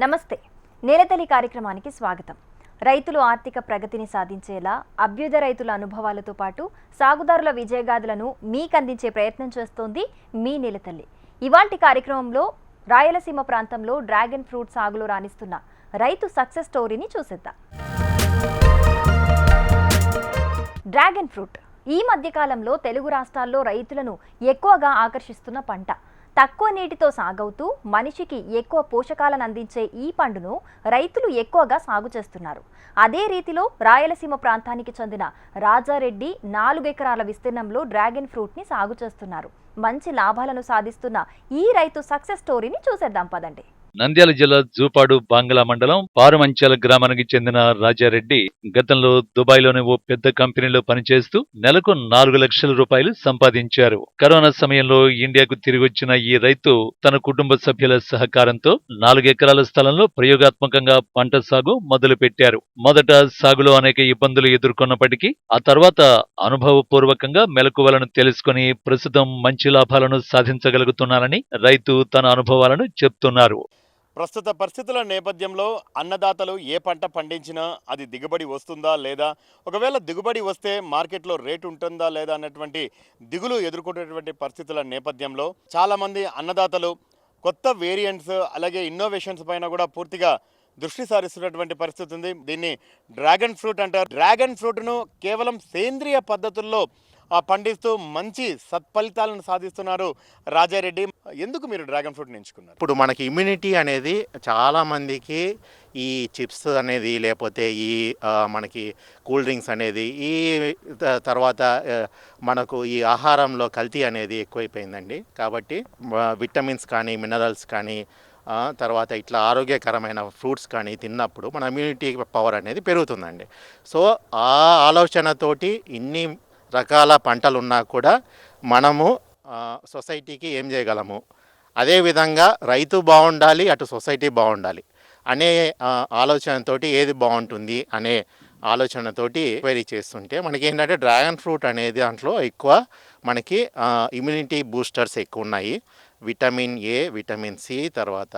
నమస్తే. నేలతల్లి కార్యక్రమానికి స్వాగతం. రైతులు ఆర్థిక ప్రగతిని సాధించేలా అభ్యుద రైతుల అనుభవాలతో పాటు సాగుదారుల విజయగాథలను మీకు అందించే ప్రయత్నం చేస్తోంది మీ నేలతల్లి. ఇవాల్టి కార్యక్రమంలో రాయలసీమ ప్రాంతంలో డ్రాగన్ ఫ్రూట్ సాగులో రాణిస్తున్న రైతు సక్సెస్ స్టోరీని చూసేద్దాం. డ్రాగన్ ఫ్రూట్ ఈ మధ్యకాలంలో తెలుగు రాష్ట్రాల్లో రైతులను ఎక్కువగా ఆకర్షిస్తున్న పంట. తక్కువ నీటితో సాగవుతూ మనిషికి ఎక్కువ పోషకాలను అందించే ఈ పండును రైతులు ఎక్కువగా సాగు చేస్తున్నారు. అదే రీతిలో రాయలసీమ ప్రాంతానికి చెందిన రాజారెడ్డి నాలుగు ఎకరాల విస్తీర్ణంలో డ్రాగన్ ఫ్రూట్ని సాగు చేస్తున్నారు. మంచి లాభాలను సాధిస్తున్న ఈ రైతు సక్సెస్ స్టోరీని చూసేద్దాం పదండి. నంద్యాల జిల్లా జూపాడు బాంగ్లా మండలం పారుమంచాల గ్రామానికి చెందిన రాజారెడ్డి గతంలో దుబాయ్లోని ఓ పెద్ద కంపెనీలో పనిచేస్తూ నెలకు నాలుగు లక్షల రూపాయలు సంపాదించారు. కరోనా సమయంలో ఇండియాకు తిరిగొచ్చిన ఈ రైతు తన కుటుంబ సభ్యుల సహకారంతో నాలుగెకరాల స్థలంలో ప్రయోగాత్మకంగా పంట సాగు మొదలుపెట్టారు. మొదట సాగులో అనేక ఇబ్బందులు ఎదుర్కొన్నప్పటికీ ఆ తర్వాత అనుభవపూర్వకంగా మెలకువలను తెలుసుకుని ప్రస్తుతం మంచి లాభాలను సాధించగలుగుతున్నారని రైతు తన అనుభవాలను చెప్తున్నారు. ప్రస్తుత పరిస్థితుల నేపథ్యంలో అన్నదాతలు ఏ పంట పండించినా అది దిగుబడి వస్తుందా లేదా? ఒకవేళ దిగుబడి వస్తే మార్కెట్లో రేటు ఉంటుందా లేదా అన్నటువంటి దిగులు ఎదుర్కొనేటువంటి పరిస్థితుల నేపథ్యంలో చాలామంది అన్నదాతలు కొత్త వేరియంట్స్ అలాగే ఇన్నోవేషన్స్ పైన కూడా పూర్తిగా దృష్టి సారిస్తున్నటువంటి పరిస్థితి ఉంది. దీన్ని డ్రాగన్ ఫ్రూట్ అంటారు. డ్రాగన్ ఫ్రూట్ను కేవలం సేంద్రియ పద్ధతుల్లో ఆ, పండిస్తూ మంచి సత్ఫలితాలను సాధిస్తున్నారు రాజారెడ్డి. ఎందుకు మీరు డ్రాగన్ ఫ్రూట్ ఎంచుకున్నారు? ఇప్పుడు మనకి ఇమ్యూనిటీ అనేది చాలా మందికి ఈ చిప్స్ అనేది లేకపోతే ఈ మనకి కూల్ డ్రింక్స్ అనేది ఈ తర్వాత మనకు ఈ ఆహారంలో కల్తీ అనేది ఎక్కువైపోయిందండి. కాబట్టి విటమిన్స్ కానీ మినరల్స్ కానీ తర్వాత ఇట్లా ఆరోగ్యకరమైన ఫ్రూట్స్ కానీ తిన్నప్పుడు మన ఇమ్యూనిటీ పవర్ అనేది పెరుగుతుందండి. సో ఆ ఆలోచనతోటి ఇన్ని రకాల పంటలు ఉన్నా కూడా మనము సొసైటీకి ఏం చేయగలము? అదేవిధంగా రైతు బాగుండాలి అటు సొసైటీ బాగుండాలి అనే ఆలోచనతోటి ఏది బాగుంటుంది అనే ఆలోచనతోటి ఎంక్వైరీ చేస్తుంటే మనకి ఏంటంటే డ్రాగన్ ఫ్రూట్ అనేది దాంట్లో ఎక్కువ మనకి ఇమ్యూనిటీ బూస్టర్స్ ఎక్కువ ఉన్నాయి విటమిన్ ఏ విటమిన్ సి తర్వాత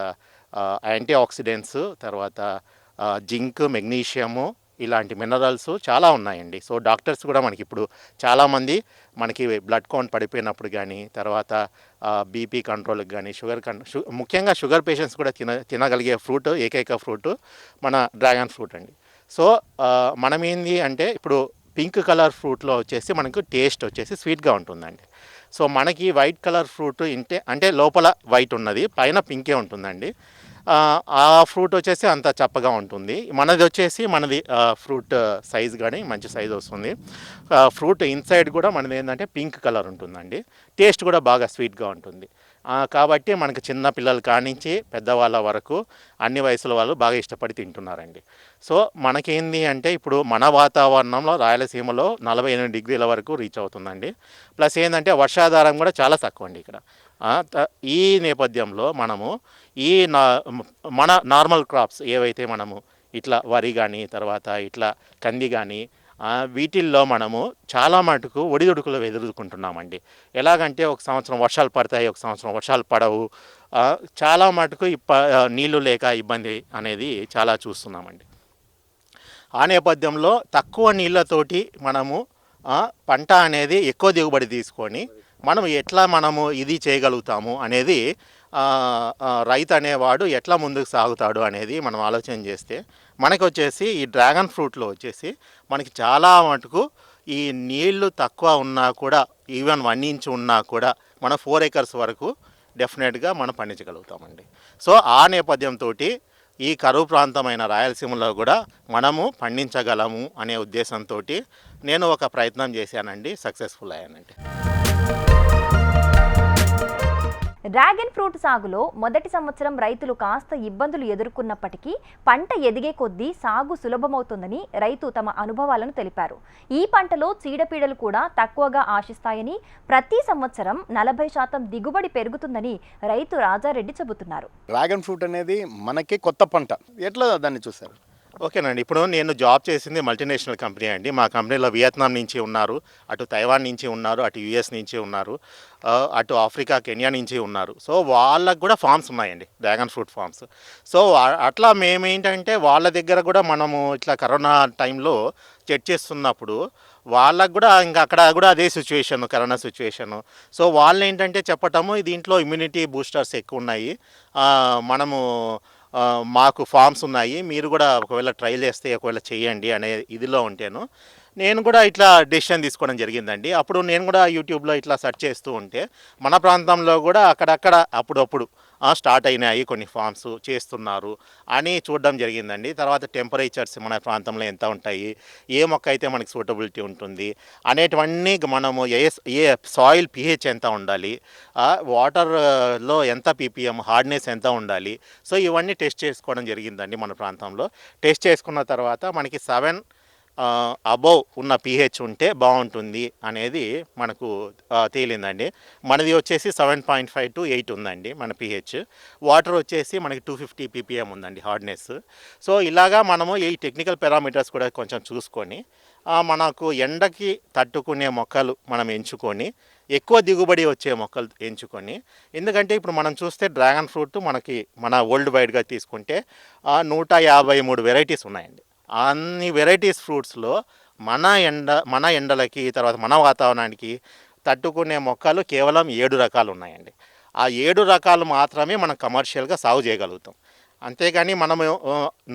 యాంటీ ఆక్సిడెంట్స్ తర్వాత జింక్ మెగ్నీషియము ఇలాంటి మినరల్స్ చాలా ఉన్నాయండి. సో డాక్టర్స్ కూడా మనకి ఇప్పుడు చాలామంది మనకి బ్లడ్ కౌంట్ పడిపోయినప్పుడు కానీ తర్వాత బీపీ కంట్రోల్కి కానీ షుగర్ కన్ షు ముఖ్యంగా షుగర్ పేషెంట్స్ కూడా తిన తినగలిగే ఫ్రూట్ ఏకైక ఫ్రూట్ మన డ్రాగన్ ఫ్రూట్ అండి. సో మనమేంది మనం ఏంది అంటే ఇప్పుడు పింక్ కలర్ ఫ్రూట్లో వచ్చేసి మనకు టేస్ట్ వచ్చేసి స్వీట్గా ఉంటుందండి. సో మనకి వైట్ కలర్ ఫ్రూట్ ఇంటే అంటే లోపల వైట్ ఉన్నది పైన పింకే ఉంటుందండి. ఆ, ఫ్రూట్ వచ్చేసి అంత చప్పగా ఉంటుంది. మనది వచ్చేసి మనది ఫ్రూట్ సైజ్ కానీ మంచి సైజ్ వస్తుంది. ఫ్రూట్ ఇన్సైడ్ కూడా మనది ఏంటంటే పింక్ కలర్ ఉంటుందండి. టేస్ట్ కూడా బాగా స్వీట్గా ఉంటుంది. కాబట్టి మనకి చిన్న పిల్లలు కానించి పెద్దవాళ్ళ వరకు అన్ని వయసుల వాళ్ళు బాగా ఇష్టపడి తింటున్నారండి. సో మనకేంది అంటే ఇప్పుడు మన వాతావరణంలో రాయలసీమలో నలభై ఎనిమిది డిగ్రీల వరకు రీచ్ అవుతుందండి. ప్లస్ ఏంటంటే వర్షాధారం కూడా చాలా తక్కువ అండి ఇక్కడ. ఈ నేపథ్యంలో మనము ఈ నా మన నార్మల్ క్రాప్స్ ఏవైతే మనము ఇట్లా వరి కానీ తర్వాత ఇట్లా కంది కానీ వీటిల్లో మనము చాలా మటుకు ఒడిదుడుకులు ఎదుర్కొంటున్నామండి. ఎలాగంటే ఒక సంవత్సరం వర్షాలు పడతాయి ఒక సంవత్సరం వర్షాలు పడవు. చాలా మటుకు ఇప్ప నీళ్ళు లేక ఇబ్బంది అనేది చాలా చూస్తున్నామండి. ఆ నేపథ్యంలో తక్కువ నీళ్ళతోటి మనము పంట అనేది ఎక్కువ దిగుబడి తీసుకొని మనం ఎట్లా మనము ఇది చేయగలుగుతాము అనేది రైతు అనేవాడు ఎట్లా ముందుకు సాగుతాడు అనేది మనం ఆలోచన చేస్తే మనకు వచ్చేసి ఈ డ్రాగన్ ఫ్రూట్లో వచ్చేసి మనకి చాలా మటుకు ఈ నీళ్ళు తక్కువ ఉన్నా కూడా ఈవెన్ వన్ ఇంచ్ ఉన్నా కూడా మన ఫోర్ ఏకర్స్ వరకు డెఫినెట్గా మనం పండించగలుగుతామండి. సో ఆ నేపథ్యంతో ఈ కరువు ప్రాంతమైన రాయలసీమలో కూడా మనము పండించగలము అనే ఉద్దేశంతో నేను ఒక ప్రయత్నం చేశానండి సక్సెస్ఫుల్ అయ్యానండి. డ్రాగన్ ఫ్రూట్ సాగులో మొదటి సంవత్సరం రైతులు కాస్త ఇబ్బందులు ఎదుర్కొన్నప్పటికీ పంట ఎదిగే కొద్దీ సాగు సులభమవుతుందని రైతు తమ అనుభవాలను తెలిపారు. ఈ పంటలో చీడపీడలు కూడా తక్కువగా ఆశిస్తాయని ప్రతి సంవత్సరం నలభై శాతం దిగుబడి పెరుగుతుందని రైతు రాజారెడ్డి చెబుతున్నారు. డ్రాగన్ ఫ్రూట్ అనేది మనకి కొత్త పంట. ఎట్లా దాన్ని చూసారు ఓకేనండి. ఇప్పుడు నేను జాబ్ చేసింది మల్టీనేషనల్ కంపెనీ అండి. మా కంపెనీలో వియత్నాం నుంచి ఉన్నారు అటు తైవాన్ నుంచి ఉన్నారు అటు యుఎస్ నుంచి ఉన్నారు అటు ఆఫ్రికా కెన్యా నుంచి ఉన్నారు. సో వాళ్ళకు కూడా ఫామ్స్ ఉన్నాయండి డ్రాగన్ ఫ్రూట్ ఫార్మ్స్ సో అట్లా మేమేంటంటే వాళ్ళ దగ్గర కూడా మనము ఇట్లా కరోనా టైంలో చెక్ చేస్తున్నప్పుడు వాళ్ళకు కూడా ఇంకా అక్కడ కూడా అదే సిచ్యువేషన్ కరోనా సిచ్యువేషను. సో వాళ్ళు ఏంటంటే చెప్పటము దీంట్లో ఇమ్యూనిటీ బూస్టర్స్ ఎక్కువ ఉన్నాయి. మనము మాకు ఫామ్స్ ఉన్నాయి. మీరు కూడా ఒకవేళ ట్రైల్ చేస్తే ఒకవేళ చేయండి అనే ఇదిలో ఉంటాను. నేను కూడా ఇట్లా డెసిషన్ తీసుకోవడం జరిగిందండి. అప్పుడు నేను కూడా యూట్యూబ్లో ఇట్లా సెర్చ్ చేస్తూ ఉంటే మన ప్రాంతంలో కూడా అక్కడక్కడ అప్పుడప్పుడు స్టార్ట్ అయినాయి కొన్ని ఫామ్స్ చేస్తున్నారు అని చూడడం జరిగిందండి. తర్వాత టెంపరేచర్స్ మన ప్రాంతంలో ఎంత ఉంటాయి ఏ మొక్క అయితే మనకి సూటబిలిటీ ఉంటుంది అనేటివన్నీ మనము ఏ ఏ సాయిల్ పిహెచ్ ఎంత ఉండాలి వాటర్లో ఎంత పీపీఎం హార్డ్నెస్ ఎంత ఉండాలి సో ఇవన్నీ టెస్ట్ చేసుకోవడం జరిగిందండి మన ప్రాంతంలో. టెస్ట్ చేసుకున్న తర్వాత మనకి సెవెన్ అబోవ్ ఉన్న పిహెచ్ ఉంటే బాగుంటుంది అనేది మనకు తేలిందండి. మనది వచ్చేసి seven point five to eight ఉందండి మన పిహెచ్ వాటర్ వచ్చేసి మనకి టూ ఫిఫ్టీ పీపీఎం ఉందండి హార్డ్నెస్ సో ఇలాగా మనము ఈ టెక్నికల్ పారామీటర్స్ కూడా కొంచెం చూసుకొని మనకు ఎండకి తట్టుకునే మొక్కలు మనం ఎంచుకొని ఎక్కువ దిగుబడి వచ్చే మొక్కలు ఎంచుకొని ఎందుకంటే ఇప్పుడు మనం చూస్తే డ్రాగన్ ఫ్రూట్ మనకి మన వరల్డ్ వైడ్గా తీసుకుంటే నూట యాభై మూడు వెరైటీస్ ఉన్నాయండి. అన్ని వెరైటీస్ ఫ్రూట్స్లో మన ఎండ మన ఎండలకి తర్వాత మన వాతావరణానికి తట్టుకునే మొక్కలు కేవలం ఏడు రకాలు ఉన్నాయండి. ఆ ఏడు రకాలు మాత్రమే మనం కమర్షియల్గా సాగు చేయగలుగుతాం. అంతేగాని మనము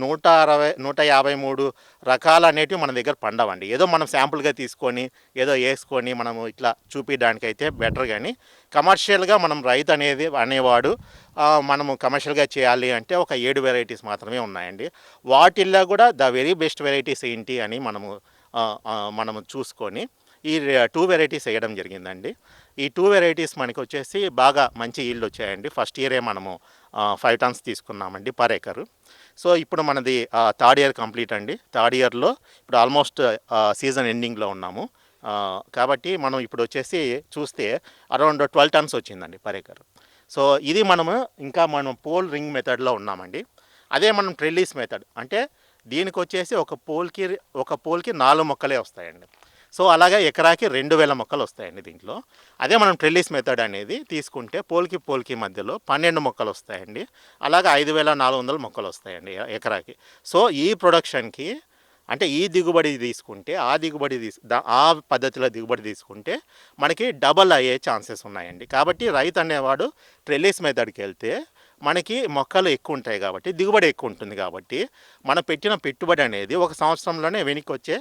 నూట అరవై నూట యాభై మూడు రకాలు అనేటివి మన దగ్గర పండవండి. ఏదో మనం శాంపుల్గా తీసుకొని ఏదో వేసుకొని మనము ఇట్లా చూపించడానికైతే బెటర్ కానీ కమర్షియల్గా మనం రైతు అనేది అనేవాడు మనము కమర్షియల్గా చేయాలి అంటే ఒక ఏడు వెరైటీస్ మాత్రమే ఉన్నాయండి. వాటిల్లో కూడా ద వెరీ బెస్ట్ వెరైటీస్ ఏంటి అని మనము మనము చూసుకొని ఈ టూ వెరైటీస్ వేయడం జరిగిందండి. ఈ టూ వెరైటీస్ మనకి వచ్చేసి బాగా మంచి ఈల్డ్ వచ్చాయండి. ఫస్ట్ ఇయరే మనము ఫైవ్ టన్స్ తీసుకున్నామండి పర్ ఎకర్ సో ఇప్పుడు మనది థర్డ్ ఇయర్ కంప్లీట్ అండి. థర్డ్ ఇయర్లో ఇప్పుడు ఆల్మోస్ట్ సీజన్ ఎండింగ్లో ఉన్నాము. కాబట్టి మనం ఇప్పుడు వచ్చేసి చూస్తే అరౌండ్ ట్వెల్వ్ టన్స్ వచ్చిందండి పర్ ఎకర్ సో ఇది మనము ఇంకా మనం పోల్ రింగ్ మెథడ్లో ఉన్నామండి. అదే మనం ట్రెల్లీస్ మెథడ్ అంటే దీనికి వచ్చేసి ఒక పోల్కి ఒక పోల్కి నాలుగు మొక్కలే వస్తాయండి. సో అలాగే ఎకరాకి రెండు వేల మొక్కలు వస్తాయండి దీంట్లో. అదే మనం ట్రెల్లిస్ మెథడ్ అనేది తీసుకుంటే పోల్కి పోల్కి మధ్యలో పన్నెండు మొక్కలు వస్తాయండి. అలాగే ఐదు వేల నాలుగు వందల మొక్కలు వస్తాయండి ఎకరాకి. సో ఈ ప్రొడక్షన్కి అంటే ఈ దిగుబడి తీసుకుంటే ఆ దిగుబడి తీసు ఆ పద్ధతిలో దిగుబడి తీసుకుంటే మనకి డబల్ అయ్యే ఛాన్సెస్ ఉన్నాయండి. కాబట్టి రైతు అనేవాడు ట్రెల్లిస్ మెథడ్కి వెళ్తే మనకి మొక్కలు ఎక్కువ ఉంటాయి కాబట్టి దిగుబడి ఎక్కువ ఉంటుంది కాబట్టి మనం పెట్టిన పెట్టుబడి అనేది ఒక సంవత్సరంలోనే వెనక్కి వచ్చే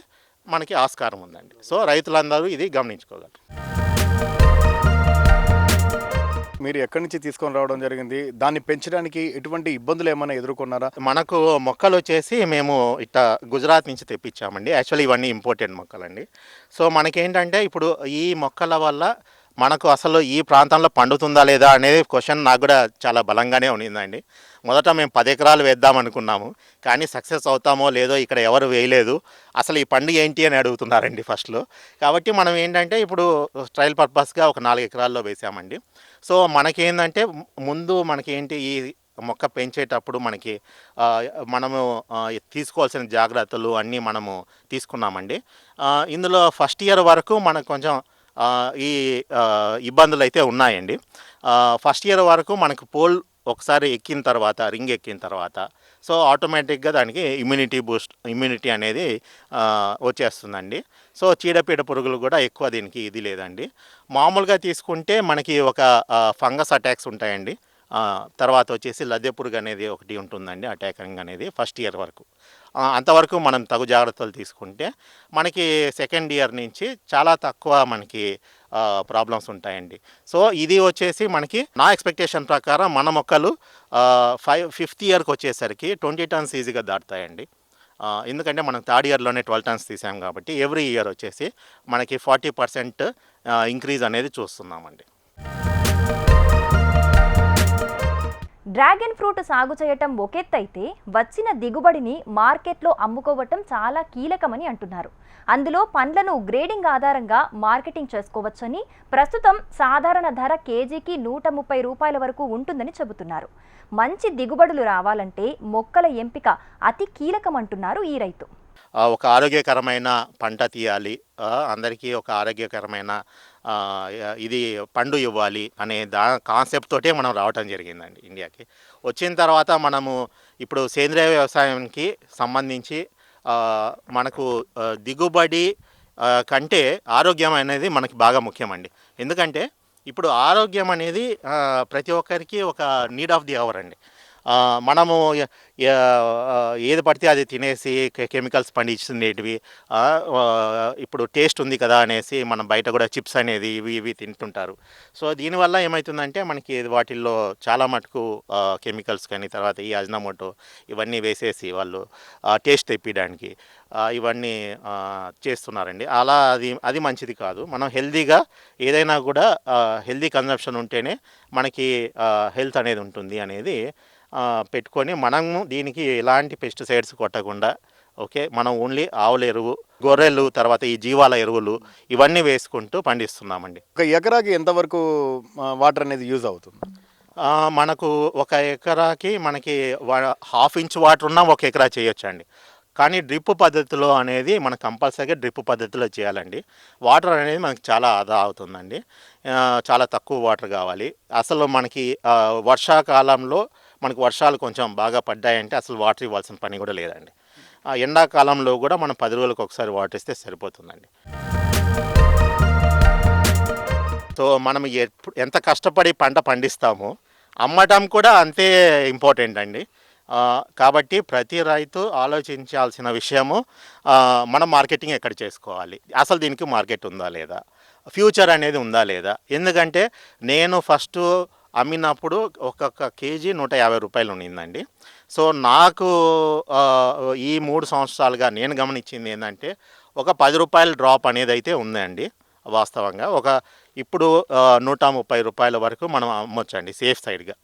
మనకి ఆస్కారం ఉందండి. సో రైతులందరూ ఇది గమనించుకోగలరు. మీరు ఎక్కడి నుంచి తీసుకొని రావడం జరిగింది? దాన్ని పెంచడానికి ఎటువంటి ఇబ్బందులు ఏమైనా ఎదుర్కొన్నారా? మనకు మొక్కలు వచ్చేసి మేము ఇట్లా గుజరాత్ నుంచి తెప్పించామండి. యాక్చువల్లీ ఇవన్నీ ఇంపోర్టెడ్ మొక్కలండి. సో మనకేంటంటే ఇప్పుడు ఈ మొక్కల వల్ల మనకు అసలు ఈ ప్రాంతంలో పండుతుందా లేదా అనేది క్వశ్చన్ నాకు కూడా చాలా బలంగానే ఉండిందండి. మొదట మేము పది ఎకరాలు వేద్దాం అనుకున్నాము కానీ సక్సెస్ అవుతామో లేదో ఇక్కడ ఎవరు వేయలేదు. అసలు ఈ పండు ఏంటి అని అడుగుతున్నారండి ఫస్ట్లో. కాబట్టి మనం ఏంటంటే ఇప్పుడు ట్రయల్ పర్పస్గా ఒక నాలుగు ఎకరాల్లో వేసామండి. సో మనకేంటంటే ముందు మనకేంటి ఈ మొక్క పెంచేటప్పుడు మనకి మనము తీసుకోవాల్సిన జాగ్రత్తలు అన్నీ మనము తీసుకున్నామండి. ఇందులో ఫస్ట్ ఇయర్ వరకు మనకు కొంచెం ఈ ఇబ్బందులు అయితే ఉన్నాయండి. ఫస్ట్ ఇయర్ వరకు మనకు పోల్ ఒకసారి ఎక్కిన తర్వాత రింగ్ ఎక్కిన తర్వాత సో ఆటోమేటిక్గా దానికి ఇమ్యూనిటీ బూస్ట్ ఇమ్యూనిటీ అనేది వచ్చేస్తుందండి. సో చీడపీడ పురుగులు కూడా ఎక్కువ దీనికి ఇది లేదండి. మామూలుగా తీసుకుంటే మనకి ఒక ఫంగస్ అటాక్స్ ఉంటాయండి. తర్వాత వచ్చేసి లద్దె పురుగు అనేది ఒకటి ఉంటుందండి అటాకింగ్ అనేది ఫస్ట్ ఇయర్ వరకు. అంతవరకు మనం తగు జాగ్రత్తలు తీసుకుంటే మనకి సెకండ్ ఇయర్ నుంచి చాలా తక్కువ మనకి ప్రాబ్లమ్స్ ఉంటాయండి. సో ఇది వచ్చేసి మనకి నా ఎక్స్పెక్టేషన్ ప్రకారం మన మొక్కలు ఫైవ్ ఫిఫ్త్ ఇయర్కి వచ్చేసరికి ట్వంటీ టన్స్ ఈజీగా దాటుతాయండి. ఎందుకంటే మనం థర్డ్ ఇయర్లోనే ట్వెల్వ్ టన్స్ తీసాం కాబట్టి ఎవ్రీ ఇయర్ వచ్చేసి మనకి ఫార్టీ పర్సెంట్ ఇంక్రీజ్ అనేది చూస్తున్నామండి. డ్రాగన్ ఫ్రూట్ సాగు చేయటం ఒకెత్తైతే వచ్చిన దిగుబడిని మార్కెట్లో అమ్ముకోవటం చాలా కీలకమని అంటున్నారు. అందులో పండ్లను గ్రేడింగ్ ఆధారంగా మార్కెటింగ్ చేసుకోవచ్చని ప్రస్తుతం సాధారణ ధర కేజీకి నూట ముప్పై రూపాయల వరకు ఉంటుందని చెబుతున్నారు. మంచి దిగుబడులు రావాలంటే మొక్కల ఎంపిక అతి కీలకమంటున్నారు ఈ రైతు. ఒక ఆరోగ్యకరమైన పంట తీయాలి. అందరికీ ఒక ఆరోగ్యకరమైన ఇది పండు ఇవ్వాలి అనే దా కాన్సెప్ట్ తోటే మనం రావటం జరిగిందండి ఇండియాకి. వచ్చిన తర్వాత మనము ఇప్పుడు సేంద్రియ వ్యవసాయానికి సంబంధించి మనకు దిగుబడి కంటే ఆరోగ్యం అనేది మనకి బాగా ముఖ్యమండి. ఎందుకంటే ఇప్పుడు ఆరోగ్యం అనేది ప్రతి ఒక్కరికి ఒక నీడ్ ఆఫ్ ది అవర్ అండి. మనము ఏది పడితే అది తినేసి కె- కెమికల్స్ పండించినవి ఇప్పుడు టేస్ట్ ఉంది కదా అనేసి మనం బయట కూడా చిప్స్ అనేది ఇవి ఇవి తింటుంటారు. సో దీనివల్ల ఏమవుతుందంటే మనకి వాటిల్లో చాలా మటుకు కెమికల్స్ కానీ తర్వాత ఈ అజ్నమోటో ఇవన్నీ వేసేసి వాళ్ళు టేస్ట్ తెప్పించడానికి ఇవన్నీ చేస్తున్నారండి. అలా అది అది మంచిది కాదు. మనం హెల్తీగా ఏదైనా కూడా హెల్తీ కన్జంప్షన్ ఉంటేనే మనకి హెల్త్ అనేది ఉంటుంది అనేది పెట్టుకొని మనము దీనికి ఎలాంటి పెస్టిసైడ్స్ కొట్టకుండా ఓకే మనం ఓన్లీ ఆవుల ఎరువు గొర్రెలు తర్వాత ఈ జీవాల ఎరువులు ఇవన్నీ వేసుకుంటూ పండిస్తున్నామండి. ఒక ఎకరాకి ఎంతవరకు వాటర్ అనేది యూజ్ అవుతుంది? మనకు ఒక ఎకరాకి మనకి హాఫ్ ఇంచ్ వాటర్ ఉన్నా ఒక ఎకరా చేయొచ్చండి. కానీ డ్రిప్ పద్ధతిలో అనేది మనం కంపల్సరీగా డ్రిప్ పద్ధతిలో చేయాలండి. వాటర్ అనేది మనకి చాలా ఆదా అవుతుందండి. చాలా తక్కువ వాటర్ కావాలి. అసలు మనకి వర్షాకాలంలో మనకు వర్షాలు కొంచెం బాగా పడ్డాయంటే అసలు వాటర్ ఇవ్వాల్సిన పని కూడా లేదండి. ఆ, ఎండాకాలంలో కూడా మనం పది రోజులకు ఒకసారి వాటర్ ఇస్తే సరిపోతుందండి. సో మనం ఎప్పుడు ఎంత కష్టపడి పంట పండిస్తామో అమ్మటం కూడా అంతే ఇంపార్టెంట్ అండి. కాబట్టి ప్రతి రైతు ఆలోచించాల్సిన విషయము మనం మార్కెటింగ్ ఎక్కడ చేసుకోవాలి? అసలు దీనికి మార్కెట్ ఉందా లేదా? ఫ్యూచర్ అనేది ఉందా లేదా? ఎందుకంటే నేను ఫస్ట్ అమ్మినప్పుడు ఒక్కొక్క కేజీ నూట యాభై రూపాయలు ఉండిందండి. సో నాకు ఈ మూడు సంవత్సరాలుగా నేను గమనించింది ఏంటంటే ఒక పది రూపాయల డ్రాప్ అనేది అయితే ఉందండి వాస్తవంగా. ఒక ఇప్పుడు నూట ముప్పై రూపాయల వరకు మనం అమ్మొచ్చండి సేఫ్ సైడ్గా.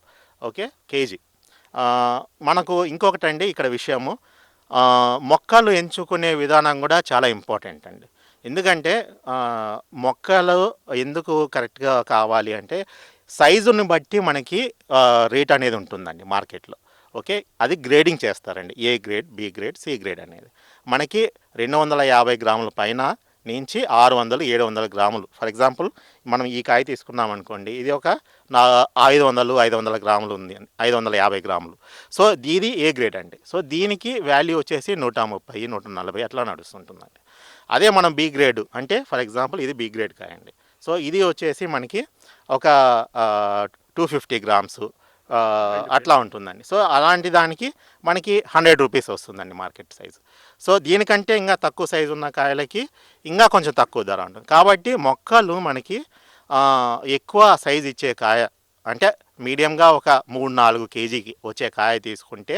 ఓకే? కేజీ. మనకు ఇంకొకటి అండి ఇక్కడ విషయము. మొక్కలు ఎంచుకునే విధానం కూడా చాలా ఇంపార్టెంట్ అండి. ఎందుకంటే మొక్కలు ఎందుకు కరెక్ట్గా కావాలి అంటే సైజుని బట్టి మనకి రేట్ అనేది ఉంటుందండి మార్కెట్లో. ఓకే? అది గ్రేడింగ్ చేస్తారండి. A grade B grade C grade అనేది. మనకి రెండు వందల యాభై గ్రాముల పైన నుంచి ఆరు వందలు ఏడు వందల గ్రాములు. ఫర్ ఎగ్జాంపుల్ మనం ఈ కాయ తీసుకున్నాం అనుకోండి ఇది ఒక నా ఐదు వందలు ఐదు వందల గ్రాములు ఉంది ఐదు వందల యాభై గ్రాములు. సో ఇది ఏ గ్రేడ్ అండి? సో దీనికి వాల్యూ వచ్చేసి నూట ముప్పై నూట నలభై అట్లా నడుస్తుంటుందండి. అదే మనం బి గ్రేడ్ అంటే ఫర్ ఎగ్జాంపుల్ ఇది బి గ్రేడ్ కాయ అండి సో ఇది వచ్చేసి మనకి ఒక టూ ఫిఫ్టీ గ్రామ్స్ అట్లా ఉంటుందండి. సో అలాంటి దానికి మనకి హండ్రెడ్ రూపీస్ వస్తుందండి మార్కెట్ సైజు సో దీనికంటే ఇంకా తక్కువ సైజు ఉన్న కాయలకి ఇంకా కొంచెం తక్కువ ధర ఉంటుంది. కాబట్టి మొక్కలు మనకి ఎక్కువ సైజు ఇచ్చే కాయ అంటే మీడియంగా ఒక మూడు నాలుగు కేజీకి వచ్చే కాయ తీసుకుంటే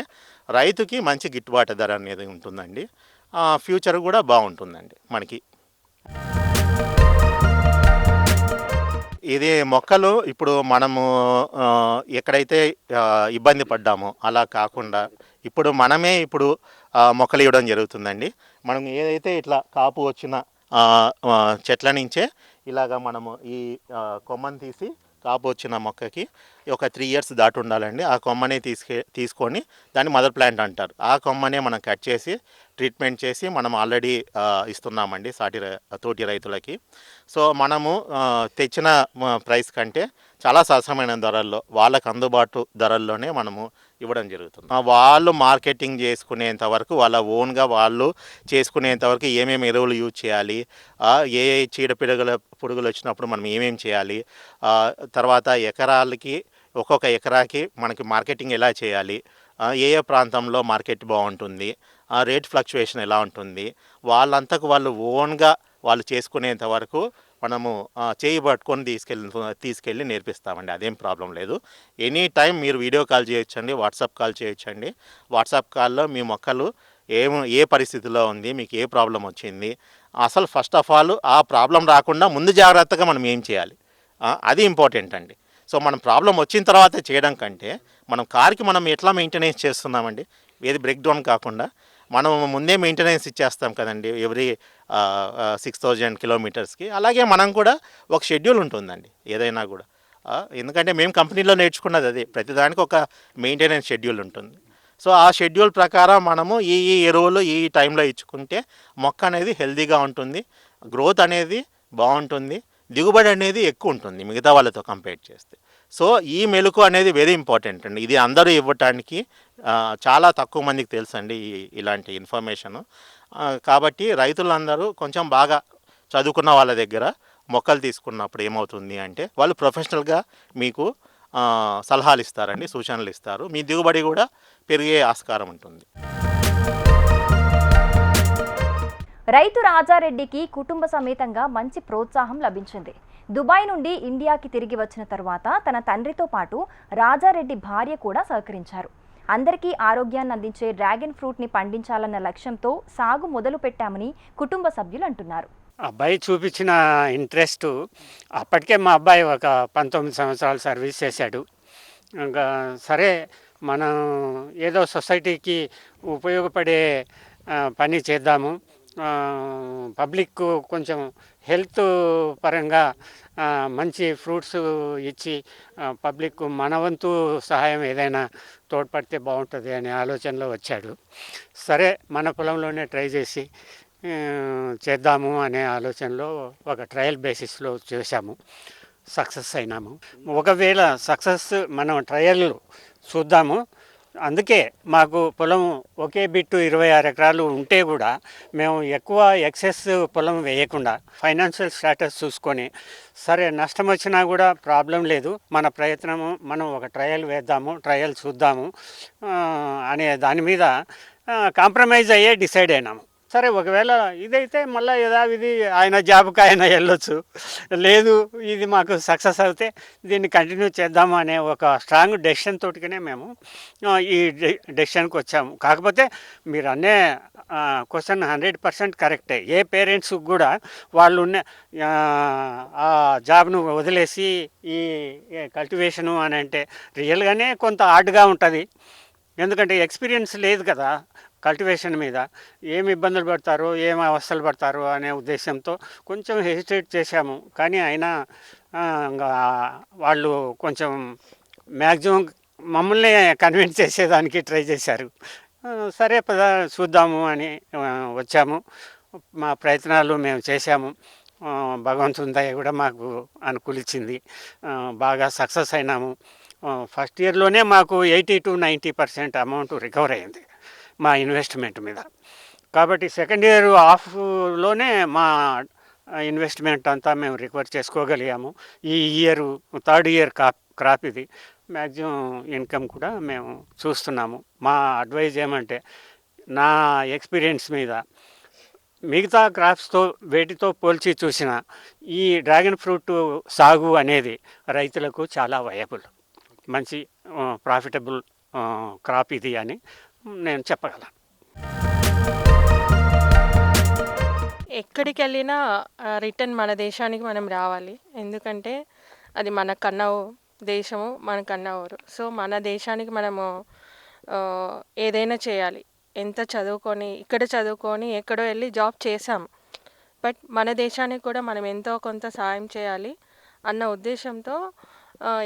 రైతుకి మంచి గిట్టుబాటు ధర అనేది ఉంటుందండి. ఫ్యూచర్ కూడా బాగుంటుందండి మనకి. ఇది మొక్కలు ఇప్పుడు మనము ఎక్కడైతే ఇబ్బంది పడ్డామో అలా కాకుండా ఇప్పుడు మనమే ఇప్పుడు మొక్కలు ఇవ్వడం జరుగుతుందండి. మనం ఏదైతే ఇట్లా కాపు వచ్చిన చెట్ల నుంచే ఇలాగా మనము ఈ కొమ్మను కొమ్మని తీసి కాపు వచ్చిన మొక్కకి ఒక త్రీ ఇయర్స్ దాటి ఉండాలండి. ఆ కొమ్మనే తీసుకే తీసుకొని దాన్ని మదర్ ప్లాంట్ అంటారు. ఆ కొమ్మనే మనం కట్ చేసి ట్రీట్మెంట్ చేసి మనం ఆల్రెడీ ఇస్తున్నామండి సాటి రై- తోటి రైతులకి. సో మనము తెచ్చిన ప్రైస్ కంటే చాలా సరసమైన ధరల్లో వాళ్ళకు అందుబాటు ధరల్లోనే మనము ఇవ్వడం జరుగుతుంది. వాళ్ళు మార్కెటింగ్ చేసుకునేంత వరకు వాళ్ళ ఓన్గా వాళ్ళు చేసుకునేంత వరకు ఏమేమి ఎరువులు యూజ్ చేయాలి ఆ, ఏ చీడ చీడపీడగల పురుగులు వచ్చినప్పుడు మనం ఏమేమి చేయాలి తర్వాత ఎకరాలకి ఒక్కొక్క ఎకరాకి మనకి మార్కెటింగ్ ఎలా చేయాలి? ఏ ఏ ప్రాంతంలో మార్కెట్ బాగుంటుంది? ఆ రేట్ ఫ్లక్చుయేషన్ ఎలా ఉంటుంది? వాళ్ళంతకు వాళ్ళు ఓన్గా వాళ్ళు చేసుకునేంత వరకు మనము చేయి పట్టుకొని తీసుకెళ్ళి తీసుకెళ్ళి నేర్పిస్తామండి. అదేం ప్రాబ్లం లేదు. ఎనీ టైం మీరు వీడియో కాల్ చేయొచ్చండి వాట్సాప్ కాల్ చేయొచ్చండి. వాట్సాప్ కాల్లో మీ మొక్కలు ఏం ఏ పరిస్థితిలో ఉంది మీకు ఏ ప్రాబ్లం వచ్చింది? అసలు ఫస్ట్ ఆఫ్ ఆల్ ఆ ప్రాబ్లం రాకుండా ముందు జాగ్రత్తగా మనం ఏం చేయాలి? అది ఇంపార్టెంట్ అండి. సో మనం ప్రాబ్లం వచ్చిన తర్వాత చేయడం కంటే మనం కార్కి మనం ఎట్లా మెయింటెనెన్స్ చేస్తున్నామండి? ఏది బ్రేక్ డౌన్ కాకుండా మనం ముందే మెయింటెనెన్స్ ఇచ్చేస్తాం కదండి ఎవ్రీ సిక్స్ థౌజండ్ కిలోమీటర్స్కి. అలాగే మనం కూడా ఒక షెడ్యూల్ ఉంటుందండి ఏదైనా కూడా. ఎందుకంటే మేము కంపెనీలో నేర్చుకున్నది అది. ప్రతిదానికి ఒక మెయింటెనెన్స్ షెడ్యూల్ ఉంటుంది. సో ఆ షెడ్యూల్ ప్రకారం మనము ఈ ఈ ఎరువులు ఈ టైంలో ఇచ్చుకుంటే మొక్క అనేది హెల్తీగా ఉంటుంది. గ్రోత్ అనేది బాగుంటుంది. దిగుబడి అనేది ఎక్కువ ఉంటుంది మిగతా వాళ్ళతో కంపేర్ చేస్తే. సో ఈ మెలకు అనేది వెరీ ఇంపార్టెంట్ అండి. ఇది అందరూ ఇవ్వటానికి చాలా తక్కువ మందికి తెలుసండి అండి ఇలాంటి ఇన్ఫర్మేషను కాబట్టి రైతులందరూ కొంచెం బాగా చదువుకున్న వాళ్ళ దగ్గర మొక్కలు తీసుకున్నప్పుడు ఏమవుతుంది అంటే వాళ్ళు ప్రొఫెషనల్గా మీకు సలహాలు ఇస్తారండి సూచనలు ఇస్తారు. మీ దిగుబడి కూడా పెరిగే ఆస్కారం ఉంటుంది. రైతు రాజారెడ్డికి కుటుంబ సమేతంగా మంచి ప్రోత్సాహం లభించింది. దుబాయ్ నుండి ఇండియాకి తిరిగి వచ్చిన తర్వాత తన తండ్రితో పాటు రాజారెడ్డి భార్య కూడా సహకరించారు. అందరికీ ఆరోగ్యాన్ని అందించే డ్రాగన్ ఫ్రూట్ని పండించాలన్న లక్ష్యంతో సాగు మొదలు పెట్టామని కుటుంబ సభ్యులు అంటున్నారు. అబ్బాయి చూపించిన ఇంట్రెస్ట్ అప్పటికే మా అబ్బాయి ఒక పంతొమ్మిది సంవత్సరాలు సర్వీస్ చేశాడు. ఇంకా సరే మనం ఏదో సొసైటీకి ఉపయోగపడే పని చేద్దాము. పబ్లిక్ కొంచెం హెల్త్ పరంగా మంచి ఫ్రూట్స్ ఇచ్చి పబ్లిక్ మన వంతు సహాయం ఏదైనా తోడ్పడితే బాగుంటుంది అనే ఆలోచనలో వచ్చాడు. సరే మన పొలంలోనే ట్రై చేసి చేద్దాము అనే ఆలోచనలో ఒక ట్రయల్ బేసిస్లో చేశాము. సక్సెస్ అయినాము. ఒకవేళ సక్సెస్ మనం ట్రయల్ చూద్దాము అందుకే మాకు పొలం ఒకే బిట్టు ఇరవై ఆరు ఎకరాలు ఉంటే కూడా మేము ఎక్కువ ఎక్సెస్ పొలం వేయకుండా ఫైనాన్షియల్ స్టేటస్ చూసుకొని సరే నష్టం వచ్చినా కూడా ప్రాబ్లం లేదు మన ప్రయత్నము మనం ఒక ట్రయల్ వేద్దాము ట్రయల్ చూద్దాము అనే దాని మీద కాంప్రమైజ్ అయ్యే డిసైడ్ అయినాము. సరే ఒకవేళ ఇదైతే మళ్ళీ యథావిధి ఆయన జాబ్కి ఆయన వెళ్ళొచ్చు. లేదు ఇది మాకు సక్సెస్ అయితే దీన్ని కంటిన్యూ చేద్దాము అనే ఒక స్ట్రాంగ్ డెసిషన్ తోటికనే మేము ఈ డెసిషన్కి వచ్చాము. కాకపోతే మీరు అనే క్వశ్చన్ హండ్రెడ్ పర్సెంట్ కరెక్టే. ఏ పేరెంట్స్ కూడా వాళ్ళు ఉన్న ఆ, జాబ్ను వదిలేసి ఈ కల్టివేషను అని అంటే రియల్గానే కొంత ఆర్డ్గా ఉంటుంది. ఎందుకంటే ఎక్స్పీరియన్స్ లేదు కదా. కల్టివేషన్ మీద ఏమి ఇబ్బందులు పడతారు ఏమి అవస్థలు పడతారు అనే ఉద్దేశంతో కొంచెం హెసిటేట్ చేశాము. కానీ అయినా వాళ్ళు కొంచెం మ్యాక్సిమం మమ్మల్ని కన్విన్స్ చేసేదానికి ట్రై చేశారు. సరే పద చూద్దాము అని వచ్చాము. మా ప్రయత్నాలు మేము చేశాము. భగవంతుని దయ కూడా మాకు అనుకూలించింది. బాగా సక్సెస్ అయినాము. ఫస్ట్ ఇయర్లోనే మాకు eighty to ninety percent amount recover అయింది. మా ఇన్వెస్ట్మెంట్ మీద. కాబట్టి సెకండ్ ఇయర్ ఆఫ్లోనే మా ఇన్వెస్ట్మెంట్ అంతా మేము రికవర్ చేసుకోగలిగాము. ఈ year third year crop crop ఇది. మ్యాక్సిమం ఇన్కమ్ కూడా మేము చూస్తున్నాము. మా అడ్వైజ్ ఏమంటే నా ఎక్స్పీరియన్స్ మీద మిగతా క్రాప్స్తో వేటితో పోల్చి చూసిన ఈ డ్రాగన్ ఫ్రూట్ సాగు అనేది రైతులకు చాలా వయబుల్ మంచి uh, ప్రాఫిటబుల్ క్రాప్ uh, ఇది అని నేను చెప్పగలను. ఎక్కడికి వెళ్ళినా రిటర్న్ మన దేశానికి మనం రావాలి. ఎందుకంటే అది మన కన్న దేశము మన కన్న ఊరు సో మన దేశానికి మనము ఏదైనా చేయాలి. ఎంత చదువుకొని ఇక్కడ చదువుకొని ఎక్కడో వెళ్ళి జాబ్ చేసాం బట్ మన దేశానికి కూడా మనం ఎంతో కొంత సాయం చేయాలి అన్న ఉద్దేశంతో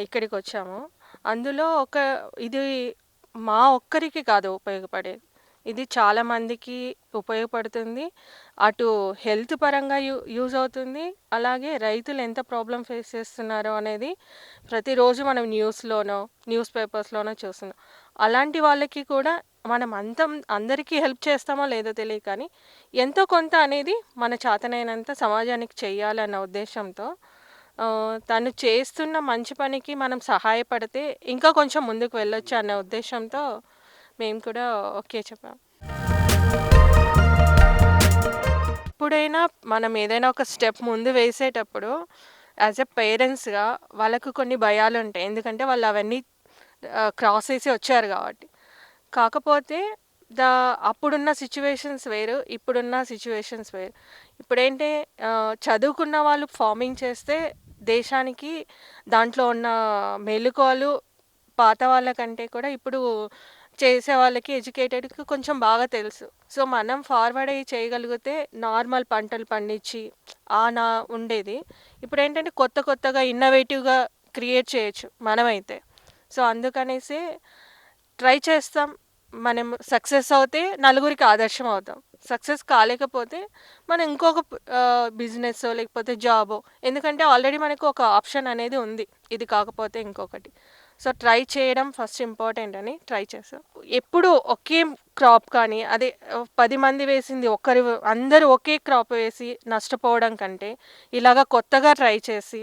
ఇక్కడికి వచ్చాము. అందులో ఒక ఇది మా ఒక్కరికి కాదు ఉపయోగపడేది. ఇది చాలా మందికి ఉపయోగపడుతుంది. అటు హెల్త్ పరంగా యూ యూజ్ అవుతుంది. అలాగే రైతులు ఎంత ప్రాబ్లం ఫేస్ చేస్తున్నారో అనేది ప్రతిరోజు మనం న్యూస్లోనో న్యూస్ పేపర్స్లోనో చూస్తున్నాం. అలాంటి వాళ్ళకి కూడా మనం అంత అందరికీ హెల్ప్ చేస్తామో లేదో తెలియదు కానీ ఎంతో కొంత అనేది మన చేతనైనంత సమాజానికి చెయ్యాలన్న ఉద్దేశంతో తను చేస్తున్న మంచి పనికి మనం సహాయపడితే ఇంకా కొంచెం ముందుకు వెళ్ళొచ్చు అన్న ఉద్దేశంతో మేము కూడా ఓకే చెప్పాం. ఎప్పుడైనా మనం ఏదైనా ఒక స్టెప్ ముందు వేసేటప్పుడు యాజ్ ఎ పేరెంట్స్గా వాళ్ళకు కొన్ని భయాలు ఉంటాయి. ఎందుకంటే వాళ్ళు అవన్నీ క్రాస్ చేసి వచ్చారు కాబట్టి. కాకపోతే ద అప్పుడున్న సిచ్యువేషన్స్ వేరు ఇప్పుడున్న సిచ్యువేషన్స్ వేరు. ఇప్పుడేంటే చదువుకున్న వాళ్ళు ఫార్మింగ్ చేస్తే దేశానికి దాంట్లో ఉన్న మెలకువలు పాత వాళ్ళకంటే కూడా ఇప్పుడు చేసే వాళ్ళకి ఎడ్యుకేటెడ్కి కొంచెం బాగా తెలుసు. సో మనం ఫార్వర్డ్ అయ్యి చేయగలిగితే నార్మల్ పంటలు పండించి ఆ నా ఉండేది. ఇప్పుడు ఏంటంటే కొత్త కొత్తగా ఇన్నోవేటివ్గా క్రియేట్ చేయొచ్చు మనమైతే. సో అందుకనేసి ట్రై చేస్తాం. మనం సక్సెస్ అవుతే నలుగురికి ఆదర్శం అవుతాం. సక్సెస్ కాలేకపోతే మనం ఇంకొక బిజినెస్ లేకపోతే జాబో ఎందుకంటే ఆల్రెడీ మనకు ఒక ఆప్షన్ అనేది ఉంది. ఇది కాకపోతే ఇంకొకటి. సో ట్రై చేయడం ఫస్ట్ ఇంపార్టెంట్ అని ట్రై చేస్తాం. ఎప్పుడు ఒకే క్రాప్ కానీ అదే పది మంది వేసింది ఒకరి అందరూ ఒకే క్రాప్ వేసి నష్టపోవడం కంటే ఇలాగ కొత్తగా ట్రై చేసి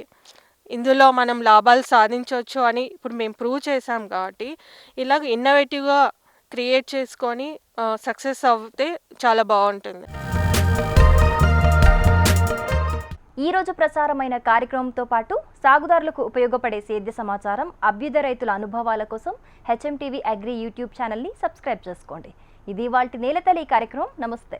ఇందులో మనం లాభాలు సాధించవచ్చు అని ఇప్పుడు మేము ప్రూవ్ చేసాం కాబట్టి ఇలాగ ఇన్నోవేటివ్గా క్రియేట్ చేసుకొని సక్సెస్ అవుతే చాలా బాగుంటుంది. ఈ రోజు ప్రసారమైన కార్యక్రమంతో పాటు సాగుదారులకు ఉపయోగపడే సేద్య సమాచారం అభ్యుద రైతుల అనుభవాల కోసం హెచ్ఎం టీవీ అగ్రి యూట్యూబ్ ఛానల్ని సబ్స్క్రైబ్ చేసుకోండి. ఇది వాళ్ళ నేలతల్లి కార్యక్రమం. నమస్తే.